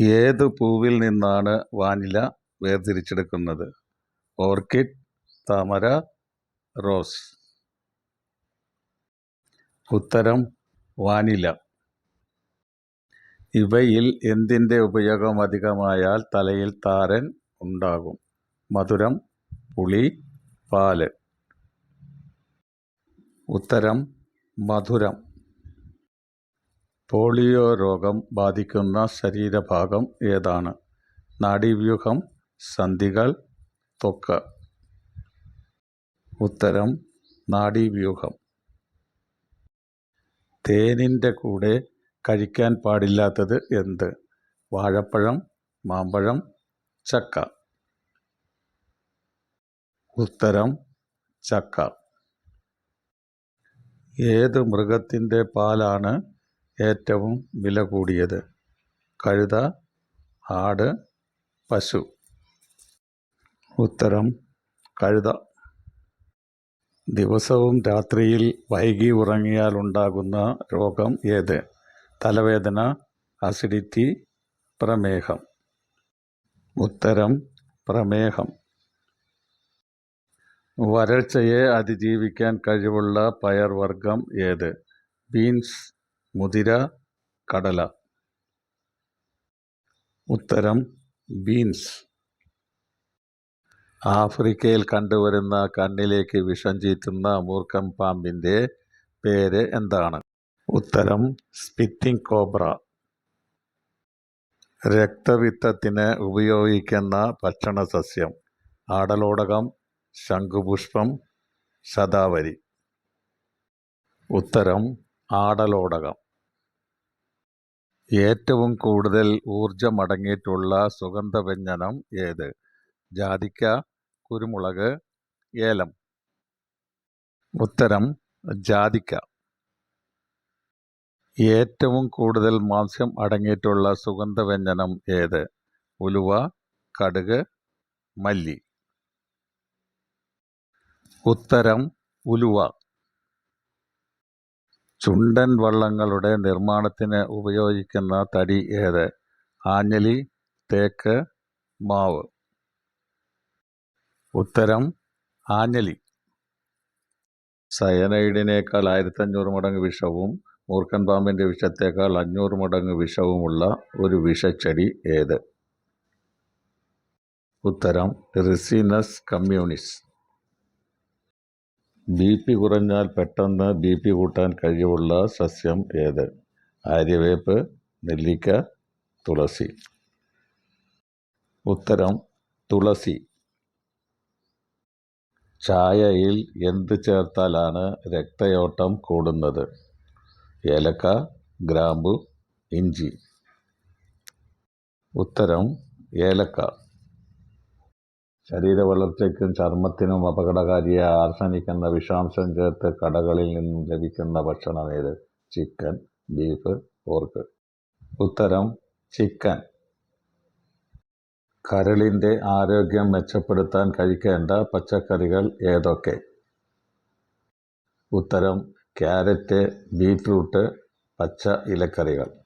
ഏത് പൂവിൽ നിന്നാണ് വാനില വേർതിരിച്ചെടുക്കുന്നത്? ഓർക്കിഡ് താമര റോസ്. ഉത്തരം വാനില. ഇവയിൽ എന്തിന്റെ ഉപയോഗം അധികമായാൽ തലയിൽ താരൻ ഉണ്ടാകും? മധുരം പുളി പാൽ. ഉത്തരം മധുരം. പോളിയോ രോഗം ബാധിക്കുന്ന ശരീരഭാഗം ഏതാണ്? നാഡീവ്യൂഹം സന്ധികൾ ത്വക്ക്. ഉത്തരം നാഡീവ്യൂഹം. തേനിന്റെ കൂടെ കഴിക്കാൻ പാടില്ലാത്തത് എന്ത്? വാഴപ്പഴം മാമ്പഴം ചക്ക. ഉത്തരം ചക്ക. ഏത് മൃഗത്തിന്റെ പാലാണ് ഏറ്റവും വില കൂടിയത്. കഴുത ആട് പശു. ഉത്തരം കഴുത. ദിവസവും രാത്രിയിൽ വൈകി ഉറങ്ങിയാൽ ഉണ്ടാകുന്ന രോഗം ഏത്? തലവേദന അസിഡിറ്റി പ്രമേഹം. ഉത്തരം പ്രമേഹം. വരൾച്ചയെ അതിജീവിക്കാൻ കഴിവുള്ള പയർവർഗം ഏത്? ബീൻസ് മുതിര കടല. ഉത്തരം ബീൻസ്. ആഫ്രിക്കയിൽ കണ്ടുവരുന്ന കണ്ണിലേക്ക് വിഷം ചീറ്റുന്ന മൂർഖം പാമ്പിന്റെ പേര് എന്താണ്? ഉത്തരം സ്പിത്തിങ് കോബ്ര. രക്തവിത്തത്തിന് ഉപയോഗിക്കുന്ന ഭക്ഷണ സസ്യം. ആടലോടകം ശംഖുപുഷ്പം ശതാവരി. ഉത്തരം ആടലോടകം. ഏറ്റവും കൂടുതൽ ഊർജമടങ്ങിയിട്ടുള്ള സുഗന്ധവ്യഞ്ജനം ഏത്? ജാതിക്ക കുരുമുളക് ഏലം. ഉത്തരം ജാതിക്ക. ഏറ്റവും കൂടുതൽ മാംസ്യം അടങ്ങിയിട്ടുള്ള സുഗന്ധവ്യഞ്ജനം ഏത്? ഉലുവ കടുക് മല്ലി. ഉത്തരം ഉലുവ. ചുണ്ടൻ വള്ളങ്ങളുടെ നിർമ്മാണത്തിന് ഉപയോഗിക്കുന്ന തടി ഏത്? ആഞ്ഞലി തേക്ക് മാവ്. ഉത്തരം ആഞ്ഞലി. സയനൈഡിനേക്കാൾ ആയിരത്തഞ്ഞൂറ് മടങ്ങ് വിഷവും മൂർഖൻ പാമ്പിന്റെ വിഷത്തേക്കാൾ അഞ്ഞൂറ് മടങ്ങ് വിഷവുമുള്ള ഒരു വിഷച്ചെടി ഏത്? ഉത്തരം റിസിനസ് കമ്മ്യൂണിസ്. ബി പി കുറഞ്ഞാൽ പെട്ടെന്ന് ബി പി കൂട്ടാൻ കഴിവുള്ള സസ്യം ഏത്? ആര്യവേപ്പ് നെല്ലിക്ക തുളസി. ഉത്തരം തുളസി. ചായയിൽ എന്ത് ചേർത്താലാണ് രക്തയോട്ടം കൂടുന്നത്? ഏലക്ക ഗ്രാമ്പു ഇഞ്ചി. ഉത്തരം ഏലക്ക. ശരീരവളർച്ചയ്ക്കും ചർമ്മത്തിനും അപകടകാരിയായ ആർസനിക് എന്ന വിഷാംശം ചേർത്ത് കടകളിൽ നിന്നും ലഭിക്കുന്ന ഭക്ഷണം ഏത്? Chicken beef pork. ഉത്തരം ചിക്കൻ. കരളിന്റെ ആരോഗ്യം മെച്ചപ്പെടുത്താൻ കഴിക്കേണ്ട പച്ചക്കറികൾ ഏതൊക്കെ? ഉത്തരം ക്യാരറ്റ് ബീറ്റ്റൂട്ട് പച്ച ഇലക്കറികൾ.